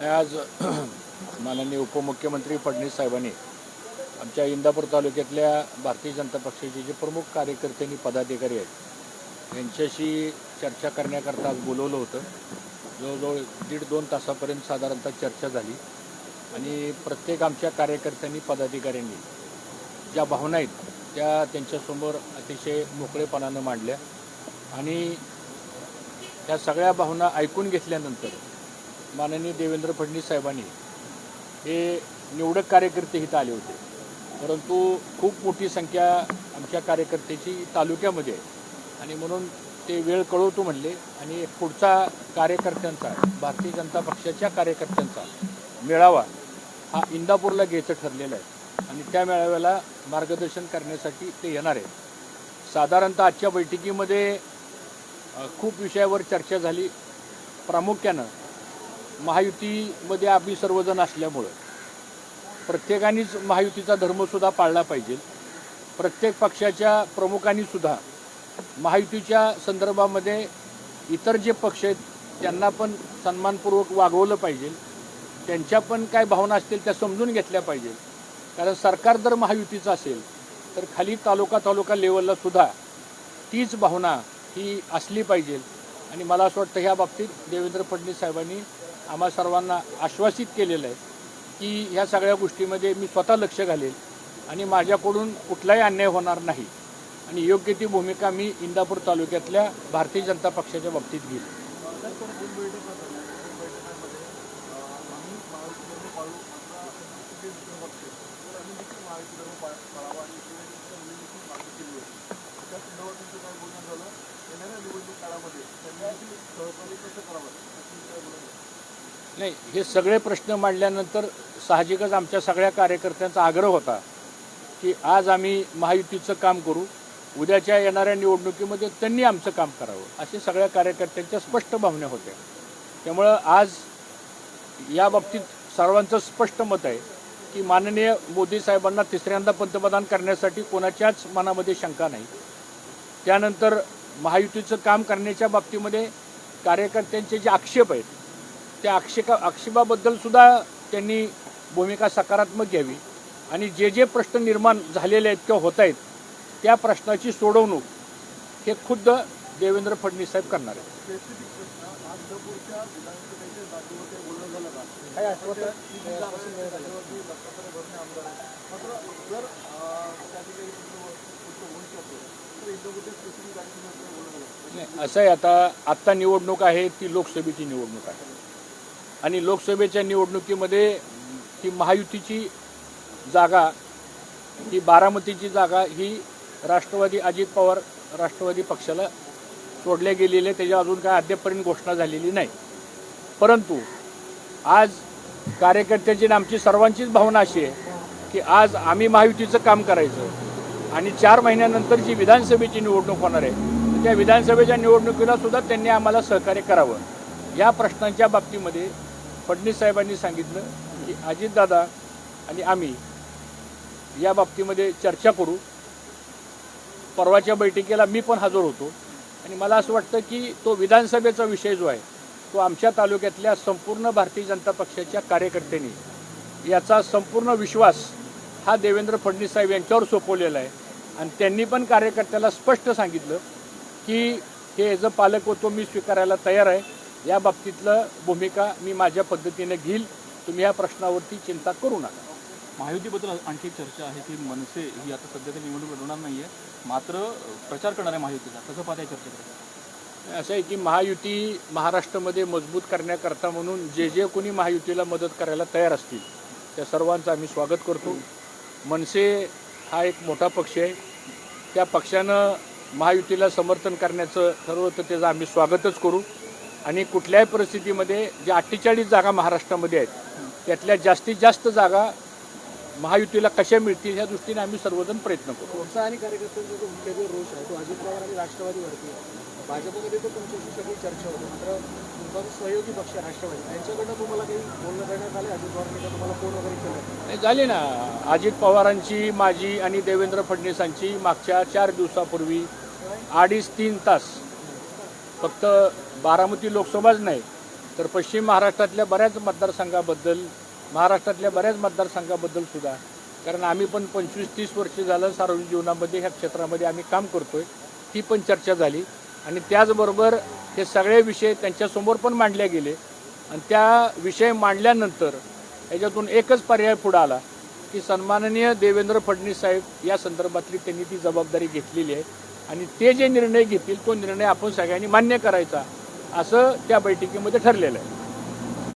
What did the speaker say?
आज माननीय उपमुख्यमंत्री फडणवीस साहेबांनी आमच्या इंदापूर तालुक्यातल्या भारतीय जनता पक्षाचे जे प्रमुख कार्यकर्ते आणि पदाधिकारी आहेत यांच्याशी चर्चा करण्याकरता आज बोलवलं होतं. जवळजवळ दीड दोन तासापर्यंत साधारणतः चर्चा झाली. आणि प्रत्येक आमच्या कार्यकर्त्यांनी पदाधिकाऱ्यांनी ज्या भावना आहेत त्या त्यांच्यासमोर अतिशय मोकळेपणानं मांडल्या. आणि त्या सगळ्या भावना ऐकून घेतल्यानंतर माननीय देवेंद्र फडणवीस साहेबांनी हे निवडक कार्यकर्ते इथं आले होते. परंतु खूप मोठी संख्या आमच्या कार्यकर्त्याची तालुक्यामध्ये आहे आणि म्हणून ते वेळ कळवतो म्हणले आणि पुढचा कार्यकर्त्यांचा भारतीय जनता पक्षाच्या कार्यकर्त्यांचा मेळावा हा इंदापूरला घ्यायचं ठरलेलं आहे. आणि त्या मेळाव्याला मार्गदर्शन करण्यासाठी ते येणार आहेत. साधारणतः आजच्या बैठकीमध्ये खूप विषयावर चर्चा झाली. प्रामुख्यानं महायुतीमध्ये आम्ही सर्वजण असल्यामुळं प्रत्येकानेच महायुतीचा धर्मसुद्धा पाळला पाहिजे. प्रत्येक पक्षाच्या प्रमुखांनीसुद्धा महायुतीच्या संदर्भामध्ये इतर जे पक्ष आहेत त्यांना पण सन्मानपूर्वक वागवलं पाहिजे. त्यांच्या पण काय भावना असतील त्या समजून घेतल्या पाहिजे. कारण सरकार जर महायुतीचं असेल तर खाली तालुका तालुका लेवलला सुद्धा तीच भावना ही असली पाहिजे. आणि मला असं वाटतं ह्या बाबतीत देवेंद्र फडणवीस साहेबांनी आम्हा सर्वांना आश्वासित केलेलं आहे की ह्या सगळ्या गोष्टीमध्ये मी स्वतः लक्ष घालेल आणि माझ्याकडून कुठलाही अन्याय होणार नाही. आणि योग्य ती भूमिका मी इंदापूर तालुक्यातल्या भारतीय जनता पक्षाच्या बाबतीत घेईल नाही हे सगळे प्रश्न मांडल्यानंतर साहजिकच आमच्या सगळ्या कार्यकर्त्यांचा आग्रह होता की आज आम्ही महायुतीचं काम करू उद्याच्या येणाऱ्या निवडणुकीमध्ये त्यांनी आमचं काम करावं असे सगळ्या कार्यकर्त्यांच्या स्पष्ट भावना होत्या. त्यामुळं आज या बाबतीत सर्वांचं स्पष्ट मत आहे की माननीय मोदी साहेबांना तिसऱ्यांदा पंतप्रधान करण्यासाठी कोणाच्याच मनामध्ये शंका नाही. त्यानंतर महायुतीचं काम करण्याच्या बाबतीमध्ये कार्यकर्त्यांचे जे आक्षेप आहेत त्या आक्षेपा आक्षेपाबद्दल सुद्धा त्यांनी भूमिका सकारात्मक घ्यावी. आणि जे जे प्रश्न निर्माण झालेले आहेत किंवा होत आहेत त्या प्रश्नाची सोडवणूक हे खुद्द देवेंद्र फडणवीस साहेब करणार आहेत. असं आहे आता आत्ता निवडणूक आहे ती लोकसभेची निवडणूक आहे. आणि लोकसभेच्या निवडणुकीमध्ये ही महायुतीची जागा ही बारामतीची जागा ही राष्ट्रवादी अजित पवार राष्ट्रवादी पक्षाला सोडल्या गेलेली आहे त्याच्या अजून काय अद्यापर्यंत घोषणा झालेली नाही. परंतु आज कार्यकर्त्याची आणि आमची सर्वांचीच भावना अशी आहे की आज आम्ही महायुतीचं काम करायचं आणि चार महिन्यानंतर जी विधानसभेची निवडणूक होणार आहे त्या विधानसभेच्या निवडणुकीला सुद्धा त्यांनी आम्हाला सहकार्य करावं. या प्रश्नांच्या बाबतीमध्ये फडणवीस साहेबांनी सांगितलं की अजितदादा आणि आम्ही या बाबतीमध्ये चर्चा करू. परवाच्या बैठकीला मी पण हजर होतो. आणि मला असं वाटतं की तो विधानसभेचा विषय जो आहे तो आमच्या तालुक्यातल्या संपूर्ण भारतीय जनता पक्षाच्या कार्यकर्त्यांनी याचा संपूर्ण विश्वास हा देवेंद्र फडणवीस साहेब यांच्यावर सोपवलेला आहे. आणि त्यांनी पण कार्यकर्त्याला स्पष्ट सांगितलं की हे एज अ पालक होतो मी स्वीकारायला तयार आहे. या बाबतीतलं भूमिका मी माझ्या पद्धतीने घेईल. तुम्ही या प्रश्नावरती चिंता करू नका. महायुतीबद्दल आणखी एक चर्चा आहे की मनसे ही आता सध्या तरी निवडणूक लढवणार नाहीये. मात्र प्रचार करणार आहे महायुतीचा कसं पाहता चर्चेकडे? असं आहे की महायुती महाराष्ट्रामध्ये मजबूत करण्याकरता म्हणून जे जे कोणी महायुतीला मदत करायला तयार असतील त्या सर्वांचं आम्ही स्वागत करतो. मनसे हा एक मोठा पक्ष आहे. त्या पक्षानं महायुतीला समर्थन करण्याचं ठरवलं तर त्याचं आम्ही स्वागतच करू. आणि कुठल्याही परिस्थितीमध्ये ज्या अठ्ठेचाळीस जागा महाराष्ट्रामध्ये आहेत त्यातल्या जास्तीत जास्त जागा महायुतीला कशा मिळतील ह्या दृष्टीने आम्ही सर्वजण प्रयत्न करू. आणि कार्यकर्त्यांचा जो मुख्य रोष आहे तो अजित पवार आणि राष्ट्रवादीवरती आहे. भाजपमध्ये तर तुमच्याशी सगळी चर्चा होती मात्र तुमचा जो सहयोगी पक्ष राष्ट्रवादी त्यांच्याकडनं तुम्हाला काही बोलणं करण्यात आलं? अजित पवारांनी तुम्हाला फोन वगैरे केला? नाही, झाली ना. अजित पवारांची माझी आणि देवेंद्र फडणवीसांची मागच्या चार दिवसापूर्वी अडीच तीन तास फक्त बारामती लोकसभाच नाही तर पश्चिम महाराष्ट्रातल्या बऱ्याच मतदारसंघाबद्दल महाराष्ट्रातल्या बऱ्याच मतदारसंघाबद्दल सुद्धा. कारण आम्ही पण पंचवीस तीस वर्ष झालं सार्वजनिक जीवनामध्ये ह्या क्षेत्रामध्ये आम्ही काम करतोय ती पण चर्चा झाली. आणि त्याचबरोबर हे सगळे विषय त्यांच्यासमोर पण मांडले गेले. आणि त्या विषय मांडल्यानंतर याच्यातून एकच पर्याय पुढे आला की सन्माननीय देवेंद्र फडणवीस साहेब या संदर्भातली त्यांनी ती जबाबदारी घेतलेली आहे. आणि ते जे निर्णय घेतील तो निर्णय आपण सगळ्यांनी मान्य करायचा. असं त्या बैठकीमध्ये ठरलेलं आहे.